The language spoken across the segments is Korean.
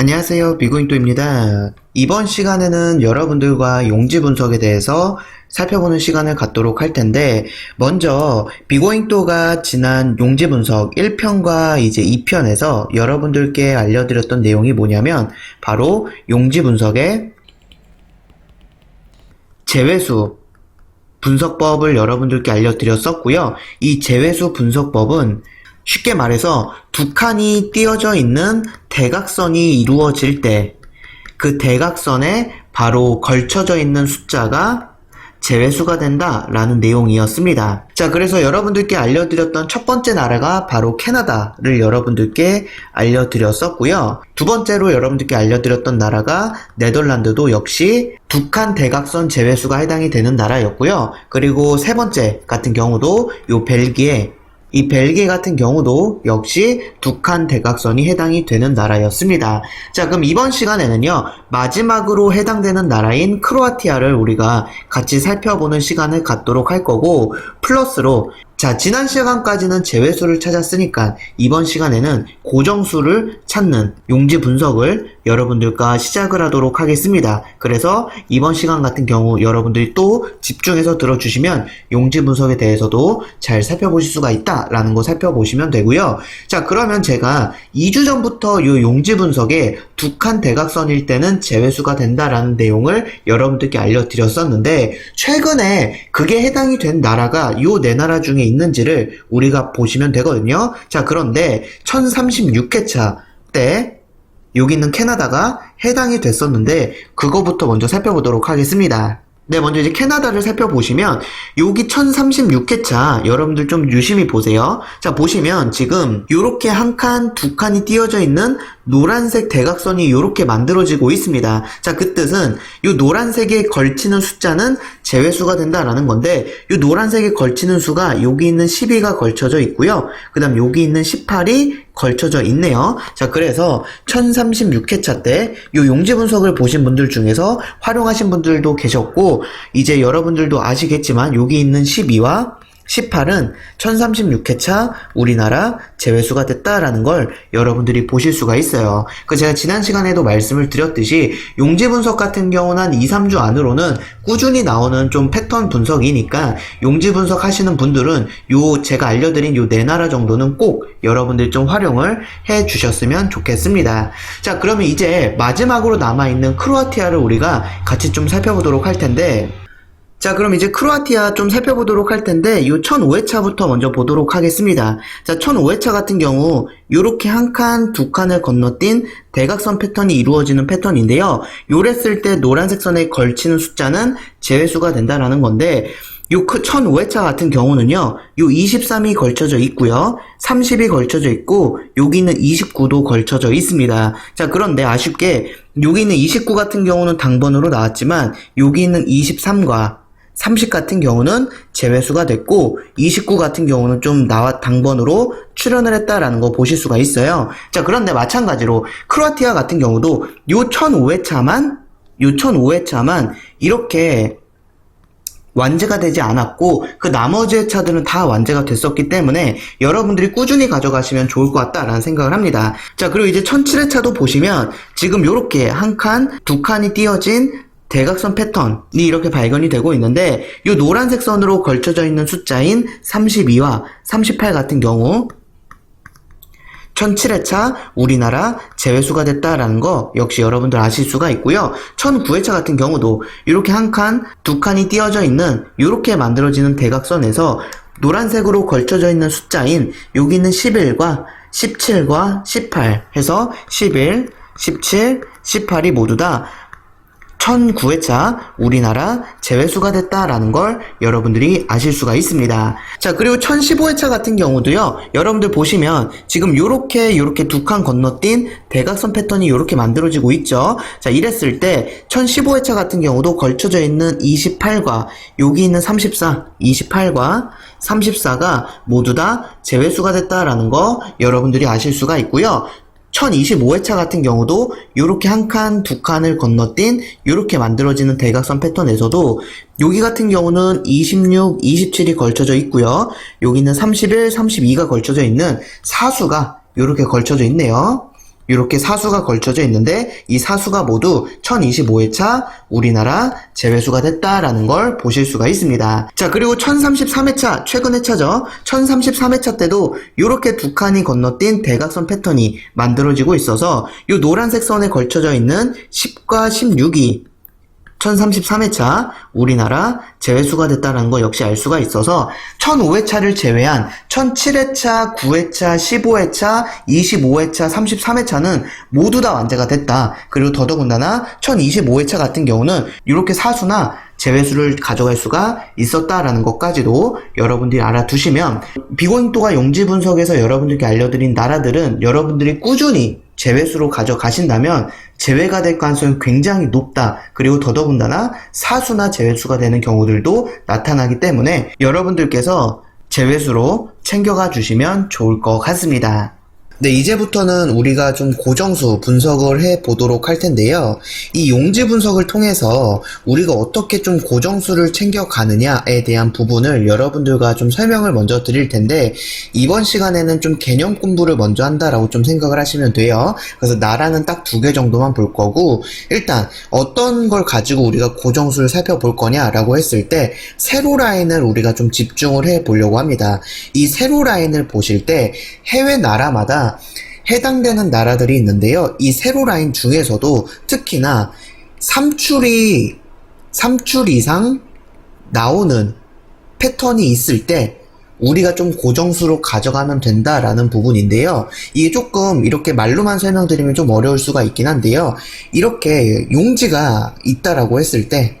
안녕하세요. 비고인도입니다. 이번 시간에는 여러분들과 용지 분석에 대해서 살펴보는 시간을 갖도록 할 텐데, 먼저 비고인도가 지난 용지 분석 1편과 이제 2편에서 여러분들께 알려드렸던 내용이 뭐냐면, 바로 용지 분석의 제외수 분석법을 여러분들께 알려드렸었고요. 이 제외수 분석법은 쉽게 말해서 두 칸이 띄어져 있는 대각선이 이루어질 때 그 대각선에 바로 걸쳐져 있는 숫자가 제외수가 된다 라는 내용이었습니다. 자, 그래서 여러분들께 알려드렸던 첫 번째 나라가 바로 캐나다를 여러분들께 알려드렸었고요. 두 번째로 여러분들께 알려드렸던 나라가 네덜란드도 역시 두 칸 대각선 제외수가 해당이 되는 나라였고요. 그리고 세 번째 같은 경우도 요 벨기에 이 벨기에 같은 경우도 역시 두 칸 대각선이 해당이 되는 나라였습니다. 자, 그럼 이번 시간에는요, 마지막으로 해당되는 나라인 크로아티아를 우리가 같이 살펴보는 시간을 갖도록 할 거고, 플러스로, 자, 지난 시간까지는 제외수를 찾았으니까, 이번 시간에는 고정수를 찾는 용지 분석을 여러분들과 시작을 하도록 하겠습니다. 그래서 이번 시간 같은 경우 여러분들이 또 집중해서 들어주시면 용지 분석에 대해서도 잘 살펴보실 수가 있다라는 거 살펴보시면 되고요. 자, 그러면 제가 2주 전부터 이 용지 분석에 두 칸 대각선일 때는 제외수가 된다라는 내용을 여러분들께 알려드렸었는데 최근에 그게 해당이 된 나라가 이 네 나라 중에 있는지를 우리가 보시면 되거든요. 자, 그런데 1036회차 때 여기 있는 캐나다가 해당이 됐었는데 그거부터 먼저 살펴보도록 하겠습니다. 네, 먼저 이제 캐나다를 살펴보시면 여기 1036회차 여러분들 좀 유심히 보세요. 자, 보시면 지금 요렇게 한 칸, 두 칸이 띄어져 있는 노란색 대각선이 요렇게 만들어지고 있습니다. 자, 그 뜻은 요 노란색에 걸치는 숫자는 제외수가 된다라는 건데 요 노란색에 걸치는 수가 여기 있는 12가 걸쳐져 있고요. 그 다음 여기 있는 18이 걸쳐져 있네요. 자, 그래서 1036회차 때요 용지 분석을 보신 분들 중에서 활용하신 분들도 계셨고 이제 여러분들도 아시겠지만 여기 있는 12와 18은 1036회차 우리나라 제외수가 됐다라는 걸 여러분들이 보실 수가 있어요. 그 제가 지난 시간에도 말씀을 드렸듯이 용지 분석 같은 경우는 한 2, 3주 안으로는 꾸준히 나오는 좀 패턴 분석이니까 용지 분석 하시는 분들은 요 제가 알려드린 요 네 나라 정도는 꼭 여러분들 좀 활용을 해 주셨으면 좋겠습니다. 자, 그러면 이제 마지막으로 남아있는 크로아티아를 우리가 같이 좀 살펴보도록 할 텐데 자, 그럼 이제 크로아티아 좀 살펴보도록 할 텐데, 요 1005회차부터 먼저 보도록 하겠습니다. 자, 1005회차 같은 경우, 요렇게 한 칸, 두 칸을 건너뛴 대각선 패턴이 이루어지는 패턴인데요. 요랬을 때 노란색 선에 걸치는 숫자는 제외수가 된다라는 건데, 요 1005회차 같은 경우는요, 요 23이 걸쳐져 있고요, 30이 걸쳐져 있고, 여기는 29도 걸쳐져 있습니다. 자, 그런데 아쉽게, 여기 있는 29 같은 경우는 당번으로 나왔지만, 여기 있는 23과 30 같은 경우는 제외수가 됐고 29 같은 경우는 좀 나와 당번으로 출연을 했다라는 거 보실 수가 있어요. 자, 그런데 마찬가지로 크로아티아 같은 경우도 요 1005회차만 요 1005회차만 이렇게 완제가 되지 않았고 그 나머지 회차들은 다 완제가 됐었기 때문에 여러분들이 꾸준히 가져가시면 좋을 것 같다라는 생각을 합니다. 자 그리고 이제 1007회차도 보시면 지금 요렇게 한 칸, 두 칸이 띄어진 대각선 패턴이 이렇게 발견이 되고 있는데 이 노란색 선으로 걸쳐져 있는 숫자인 32와 38 같은 경우 1007회차 우리나라 제외수가 됐다라는 거 역시 여러분들 아실 수가 있고요. 1009회차 같은 경우도 이렇게 한 칸, 두 칸이 띄어져 있는 이렇게 만들어지는 대각선에서 노란색으로 걸쳐져 있는 숫자인 여기 있는 11과 17과 18 해서 11, 17, 18이 모두 다 1009회차 우리나라 제외수가 됐다라는 걸 여러분들이 아실 수가 있습니다. 자, 그리고 1015회차 같은 경우도요. 여러분들 보시면 지금 요렇게 요렇게 두 칸 건너뛴 대각선 패턴이 요렇게 만들어지고 있죠. 자, 이랬을 때 1015회차 같은 경우도 걸쳐져 있는 28과 여기 있는 34, 28과 34가 모두 다 제외수가 됐다라는 거 여러분들이 아실 수가 있고요. 1025회차 같은 경우도 이렇게 한 칸, 두 칸을 건너뛴 이렇게 만들어지는 대각선 패턴에서도 여기 같은 경우는 26, 27이 걸쳐져 있고요. 여기는 31, 32가 걸쳐져 있는 사수가 이렇게 걸쳐져 있네요. 이렇게 사수가 걸쳐져 있는데 이 사수가 모두 1025회차 우리나라 제외수가 됐다라는 걸 보실 수가 있습니다. 자 그리고 1033회차 최근 회차죠. 1033회차 때도 이렇게 두 칸이 건너뛴 대각선 패턴이 만들어지고 있어서 이 노란색 선에 걸쳐져 있는 10과 16이 1033회차 우리나라 제외수가 됐다는 거 역시 알 수가 있어서 1005회차를 제외한 1007회차, 9회차, 15회차, 25회차, 33회차는 모두 다 완제가 됐다. 그리고 더더군다나 1025회차 같은 경우는 이렇게 사수나 제외수를 가져갈 수가 있었다라는 것까지도 여러분들이 알아두시면 비고인도가 용지 분석에서 여러분들께 알려드린 나라들은 여러분들이 꾸준히 제외수로 가져가신다면 제외가 될 가능성이 굉장히 높다. 그리고 더더군다나 사수나 제외수가 되는 경우들도 나타나기 때문에 여러분들께서 제외수로 챙겨가 주시면 좋을 것 같습니다. 네, 이제부터는 우리가 좀 고정수 분석을 해 보도록 할 텐데요. 이 용지 분석을 통해서 우리가 어떻게 좀 고정수를 챙겨가느냐에 대한 부분을 여러분들과 좀 설명을 먼저 드릴 텐데, 이번 시간에는 좀 개념 공부를 먼저 한다라고 좀 생각을 하시면 돼요. 그래서 나라는 딱 두 개 정도만 볼 거고, 일단 어떤 걸 가지고 우리가 고정수를 살펴볼 거냐라고 했을 때, 세로 라인을 우리가 좀 집중을 해 보려고 합니다. 이 세로 라인을 보실 때 해외 나라마다 해당되는 나라들이 있는데요. 이 세로 라인 중에서도 특히나 3출이 3출 이상 나오는 패턴이 있을 때 우리가 좀 고정수로 가져가면 된다라는 부분인데요. 이게 조금 이렇게 말로만 설명드리면 좀 어려울 수가 있긴 한데요. 이렇게 용지가 있다라고 했을 때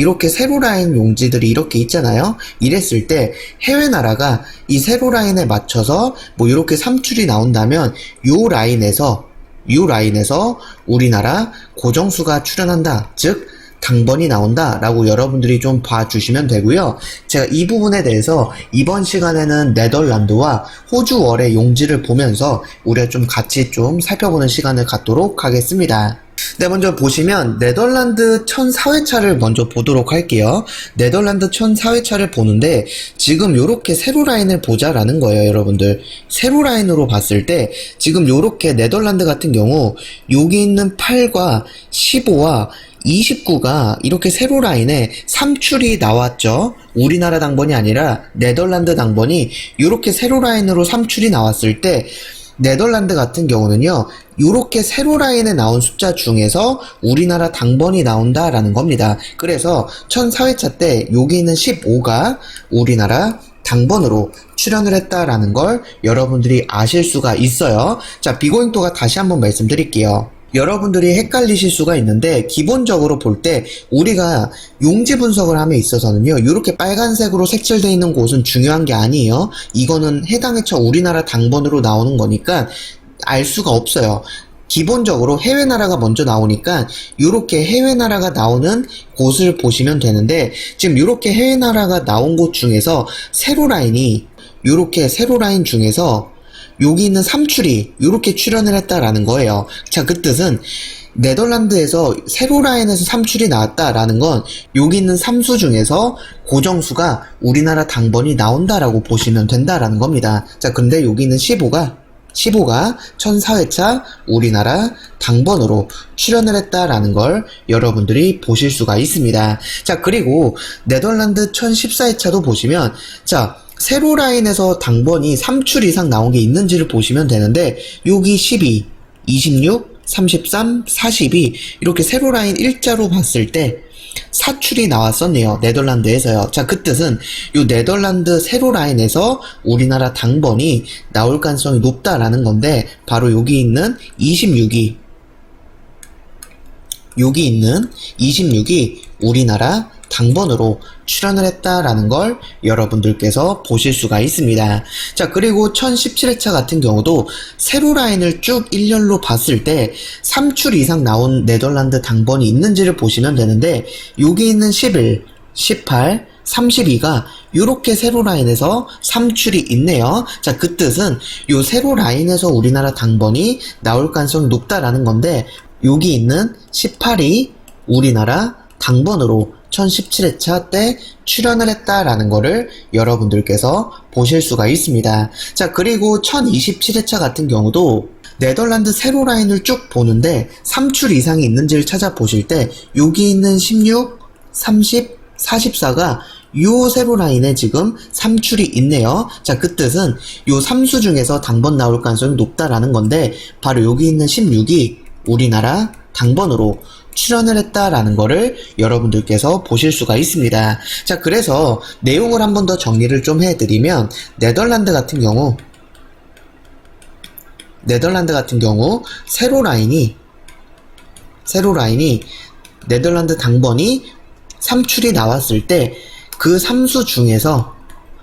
이렇게 세로 라인 용지들이 이렇게 있잖아요. 이랬을 때 해외 나라가 이 세로 라인에 맞춰서 뭐 이렇게 삼출이 나온다면 요 라인에서 요 라인에서 우리나라 고정수가 출현한다. 즉 당번이 나온다라고 여러분들이 좀 봐주시면 되고요. 제가 이 부분에 대해서 이번 시간에는 네덜란드와 호주 월의 용지를 보면서 우리가 좀 같이 좀 살펴보는 시간을 갖도록 하겠습니다. 네, 먼저 보시면 네덜란드 1004회차를 먼저 보도록 할게요. 네덜란드 1004회차를 보는데 지금 요렇게 세로 라인을 보자라는 거예요, 여러분들. 세로 라인으로 봤을 때 지금 요렇게 네덜란드 같은 경우 여기 있는 8과 15와 29가 이렇게 세로 라인에 3출이 나왔죠. 우리나라 당번이 아니라 네덜란드 당번이 이렇게 세로 라인으로 3출이 나왔을 때 네덜란드 같은 경우는요, 이렇게 세로 라인에 나온 숫자 중에서 우리나라 당번이 나온다라는 겁니다. 그래서 1004회차 때 여기 있는 15가 우리나라 당번으로 출연을 했다라는 걸 여러분들이 아실 수가 있어요. 자, 비고잉도가 다시 한번 말씀드릴게요. 여러분들이 헷갈리실 수가 있는데 기본적으로 볼 때 우리가 용지 분석을 함에 있어서는요 이렇게 빨간색으로 색칠되어 있는 곳은 중요한 게 아니에요. 이거는 해당 회차 우리나라 당번으로 나오는 거니까 알 수가 없어요. 기본적으로 해외 나라가 먼저 나오니까 이렇게 해외 나라가 나오는 곳을 보시면 되는데 지금 이렇게 해외 나라가 나온 곳 중에서 세로 라인이 이렇게 세로 라인 중에서 여기 있는 삼출이 이렇게 출연을 했다라는 거예요. 자, 그 뜻은 네덜란드에서 세로 라인에서 삼출이 나왔다라는 건 여기 있는 삼수 중에서 고정수가 우리나라 당번이 나온다라고 보시면 된다라는 겁니다. 자, 근데 여기 있는 15가 15가 1004회차 우리나라 당번으로 출연을 했다라는 걸 여러분들이 보실 수가 있습니다. 자, 그리고 네덜란드 1014회차도 보시면 자, 세로 라인에서 당번이 3출 이상 나온 게 있는지를 보시면 되는데 여기 12, 26, 33, 42 이렇게 세로 라인 일자로 봤을 때 사출이 나왔었네요. 네덜란드에서요. 자, 그 뜻은 이 네덜란드 세로 라인에서 우리나라 당번이 나올 가능성이 높다라는 건데 바로 여기 있는 26이 여기 있는 26이 우리나라 당번으로 출연을 했다라는 걸 여러분들께서 보실 수가 있습니다. 자, 그리고 1017회차 같은 경우도 세로 라인을 쭉 일렬로 봤을 때 3출 이상 나온 네덜란드 당번이 있는지를 보시면 되는데 여기 있는 11, 18, 32가 이렇게 세로 라인에서 3출이 있네요. 자, 그 뜻은 이 세로 라인에서 우리나라 당번이 나올 가능성이 높다라는 건데 여기 있는 18이 우리나라 당번으로 1017회차 때 출연을 했다라는 거를 여러분들께서 보실 수가 있습니다. 자, 그리고 1027회차 같은 경우도 네덜란드 세로 라인을 쭉 보는데 3출 이상이 있는지를 찾아보실 때 여기 있는 16, 30, 44가 요 세로 라인에 지금 3출이 있네요. 자, 그 뜻은 요 3수 중에서 당번 나올 가능성이 높다라는 건데 바로 여기 있는 16이 우리나라 당번으로 출연을 했다라는 거를 여러분들께서 보실 수가 있습니다. 자, 그래서 내용을 한 번 더 정리를 좀 해드리면 네덜란드 같은 경우 네덜란드 같은 경우 세로 라인이 세로 라인이 네덜란드 당번이 3출이 나왔을 때 그 3수 중에서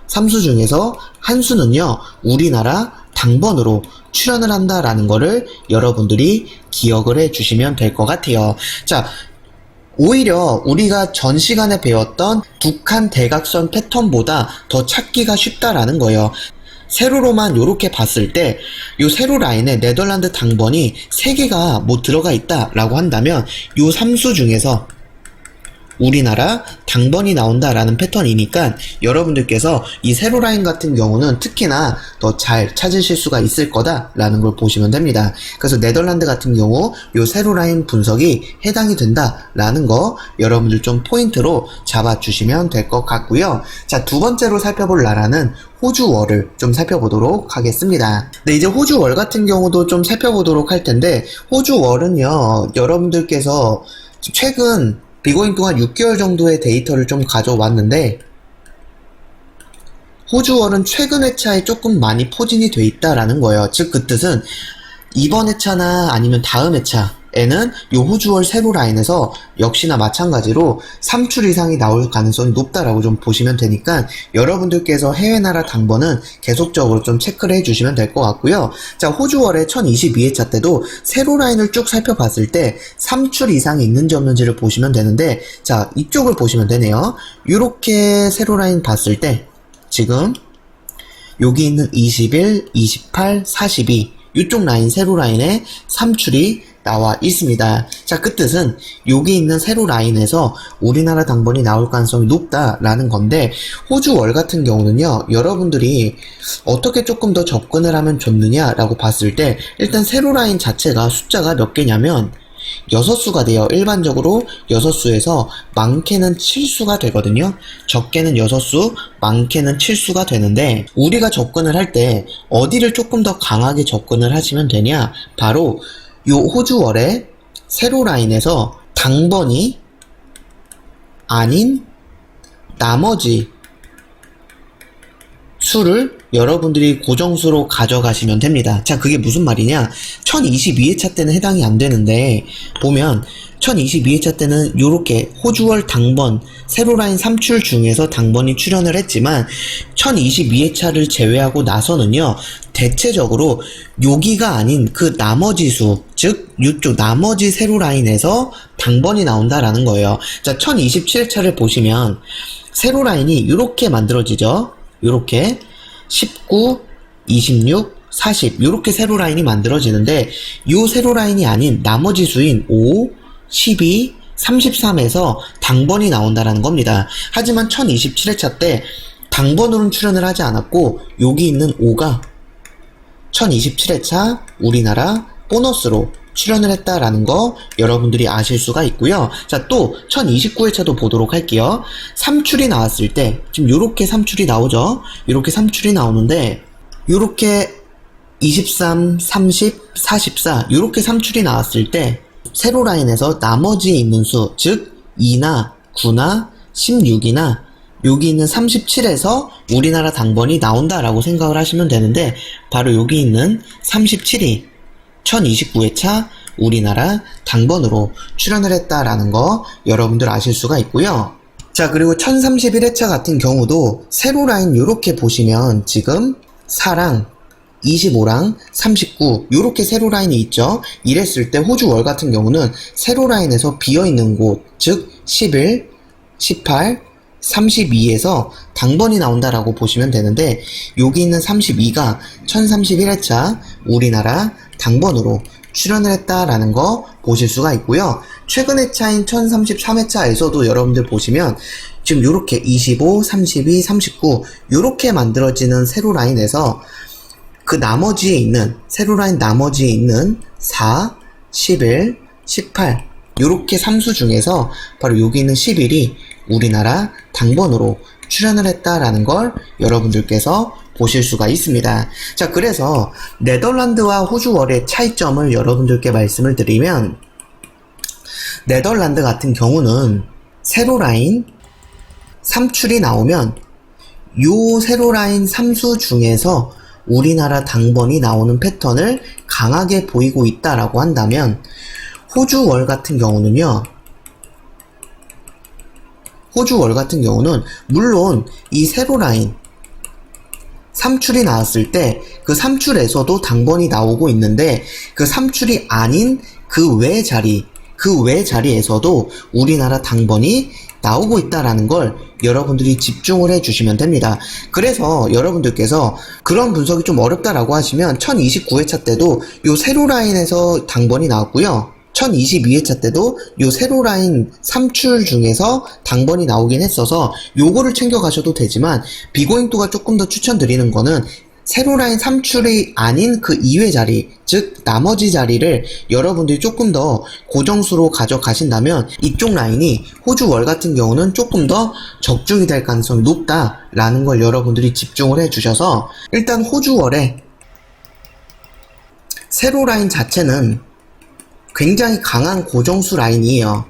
3수 중에서 한 수는요 우리나라 당번으로 출연을 한다라는 거를 여러분들이 기억을 해 주시면 될 것 같아요. 자, 오히려 우리가 전 시간에 배웠던 북한 대각선 패턴보다 더 찾기가 쉽다라는 거예요. 세로로만 요렇게 봤을 때, 요 세로 라인에 네덜란드 당번이 3개가 뭐 들어가 있다라고 한다면, 요 3수 중에서 우리나라 당번이 나온다라는 패턴이니까 여러분들께서 이 세로 라인 같은 경우는 특히나 더 잘 찾으실 수가 있을 거다라는 걸 보시면 됩니다. 그래서 네덜란드 같은 경우 요 세로 라인 분석이 해당이 된다라는 거 여러분들 좀 포인트로 잡아주시면 될 것 같고요. 자, 두 번째로 살펴볼 나라는 호주월을 좀 살펴보도록 하겠습니다. 네, 이제 호주월 같은 경우도 좀 살펴보도록 할 텐데, 호주월은요, 여러분들께서 최근 비고잉 동안 6개월 정도의 데이터를 좀 가져왔는데 호주월은 최근 회차에 조금 많이 포진이 돼 있다라는 거예요. 즉 그 뜻은 이번 회차나 아니면 다음 회차 에는 요 호주월 세로 라인에서 역시나 마찬가지로 3출 이상이 나올 가능성이 높다라고 좀 보시면 되니까 여러분들께서 해외 나라 당번은 계속적으로 좀 체크를 해주시면 될 것 같고요. 자 호주월의 1022회차 때도 세로 라인을 쭉 살펴봤을 때 3출 이상이 있는지 없는지를 보시면 되는데 자 이쪽을 보시면 되네요. 이렇게 세로 라인 봤을 때 지금 여기 있는 21, 28, 42 이쪽 라인 세로 라인에 3출이 나와 있습니다. 자, 그 뜻은 여기 있는 세로 라인에서 우리나라 당번이 나올 가능성이 높다라는 건데 호주 월 같은 경우는요. 여러분들이 어떻게 조금 더 접근을 하면 좋느냐라고 봤을 때 일단 세로 라인 자체가 숫자가 몇 개냐면 여섯 수가 돼요. 일반적으로 여섯 수에서 많게는 7수가 되거든요. 적게는 여섯 수, 많게는 7수가 되는데 우리가 접근을 할 때 어디를 조금 더 강하게 접근을 하시면 되냐? 바로 요 호주월의 세로 라인에서 당번이 아닌 나머지 수를 여러분들이 고정수로 가져가시면 됩니다. 자, 그게 무슨 말이냐? 1022회차 때는 해당이 안 되는데, 보면, 1022회차 때는 요렇게 호주월 당번, 세로 라인 3출 중에서 당번이 출연을 했지만, 1022회차를 제외하고 나서는요, 대체적으로 여기가 아닌 그 나머지 수, 즉, 이쪽 나머지 세로 라인에서 당번이 나온다라는 거예요. 자, 1027회차를 보시면, 세로 라인이 이렇게 만들어지죠? 요렇게 19, 26, 40 요렇게 세로 라인이 만들어지는데 요 세로 라인이 아닌 나머지 수인 5, 12, 33에서 당번이 나온다라는 겁니다. 하지만 1027회차 때 당번으로는 출연을 하지 않았고 여기 있는 5가 1027회차 우리나라 보너스로 출연을 했다라는 거 여러분들이 아실 수가 있고요. 자, 또 1029회차도 보도록 할게요. 3출이 나왔을 때 지금 요렇게 3출이 나오죠. 요렇게 3출이 나오는데 요렇게 23, 30, 44 요렇게 3출이 나왔을 때 세로 라인에서 나머지에 있는 수, 즉 2나 9나 16이나 여기 있는 37에서 우리나라 당번이 나온다라고 생각을 하시면 되는데 바로 여기 있는 37이 1029회차 우리나라 당번으로 출연을 했다라는 거 여러분들 아실 수가 있고요. 자, 그리고 1031회차 같은 경우도 세로 라인 요렇게 보시면 지금 4랑 25랑 39 요렇게 세로 라인이 있죠. 이랬을 때 호주 월 같은 경우는 세로 라인에서 비어 있는 곳, 즉 11, 18, 32에서 당번이 나온다라고 보시면 되는데 여기 있는 32가 1031회차 우리나라 당번으로 출연을 했다라는 거 보실 수가 있고요. 최근 회차인 1033회차에서도 여러분들 보시면 지금 요렇게 25, 32, 39 요렇게 만들어지는 세로 라인에서 그 나머지에 있는, 세로 라인 나머지에 있는 4, 11, 18, 요렇게 삼수 중에서 바로 여기 있는 11이 우리나라 당번으로 출연을 했다라는 걸 여러분들께서 보실 수가 있습니다. 자, 그래서 네덜란드와 호주월의 차이점을 여러분들께 말씀을 드리면 네덜란드 같은 경우는 세로 라인 3출이 나오면 요 세로 라인 3수 중에서 우리나라 당번이 나오는 패턴을 강하게 보이고 있다라고 한다면 호주월 같은 경우는요. 호주 월 같은 경우는 물론 이 세로 라인 3출이 나왔을 때 그 3출에서도 당번이 나오고 있는데 그 3출이 아닌 그 외 자리 그 외 자리에서도 우리나라 당번이 나오고 있다라는 걸 여러분들이 집중을 해 주시면 됩니다. 그래서 여러분들께서 그런 분석이 좀 어렵다라고 하시면 1029회차 때도 요 세로 라인에서 당번이 나왔고요. 1022회차 때도 요 세로 라인 3출 중에서 당번이 나오긴 했어서 요거를 챙겨 가셔도 되지만 비고잉도가 조금 더 추천드리는 거는 세로 라인 3출이 아닌 그 2회 자리, 즉 나머지 자리를 여러분들이 조금 더 고정수로 가져가신다면 이쪽 라인이 호주 월 같은 경우는 조금 더 적중이 될 가능성이 높다라는 걸 여러분들이 집중을 해 주셔서 일단 호주 월에 세로 라인 자체는 굉장히 강한 고정수 라인이에요.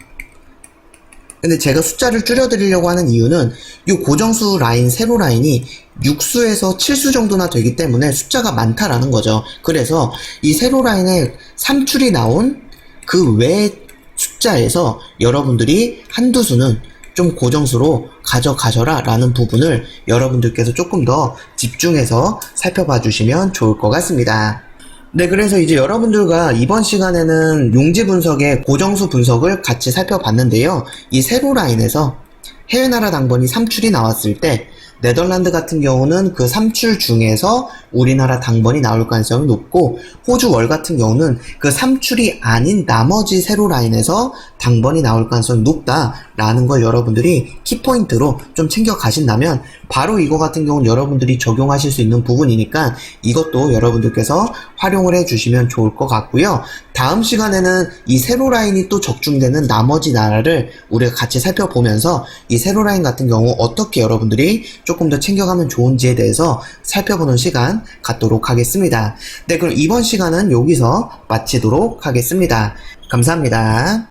근데 제가 숫자를 줄여드리려고 하는 이유는 이 고정수 라인, 세로 라인이 6수에서 7수 정도나 되기 때문에 숫자가 많다라는 거죠. 그래서 이 세로 라인에 3출이 나온 그 외 숫자에서 여러분들이 한두 수는 좀 고정수로 가져가셔라 라는 부분을 여러분들께서 조금 더 집중해서 살펴봐 주시면 좋을 것 같습니다. 네, 그래서 이제 여러분들과 이번 시간에는 용지 분석의 고정수 분석을 같이 살펴봤는데요. 이 세로 라인에서 해외 나라 당번이 3출이 나왔을 때 네덜란드 같은 경우는 그 3출 중에서 우리나라 당번이 나올 가능성이 높고 호주 월 같은 경우는 그 3출이 아닌 나머지 세로 라인에서 당번이 나올 가능성이 높다라는 걸 여러분들이 키포인트로 좀 챙겨 가신다면 바로 이거 같은 경우는 여러분들이 적용하실 수 있는 부분이니까 이것도 여러분들께서 활용을 해 주시면 좋을 것 같고요. 다음 시간에는 이 세로 라인이 또 적중되는 나머지 나라를 우리가 같이 살펴보면서 이 세로 라인 같은 경우 어떻게 여러분들이 조금 더 챙겨가면 좋은지에 대해서 살펴보는 시간 갖도록 하겠습니다. 네, 그럼 이번 시간은 여기서 마치도록 하겠습니다. 감사합니다.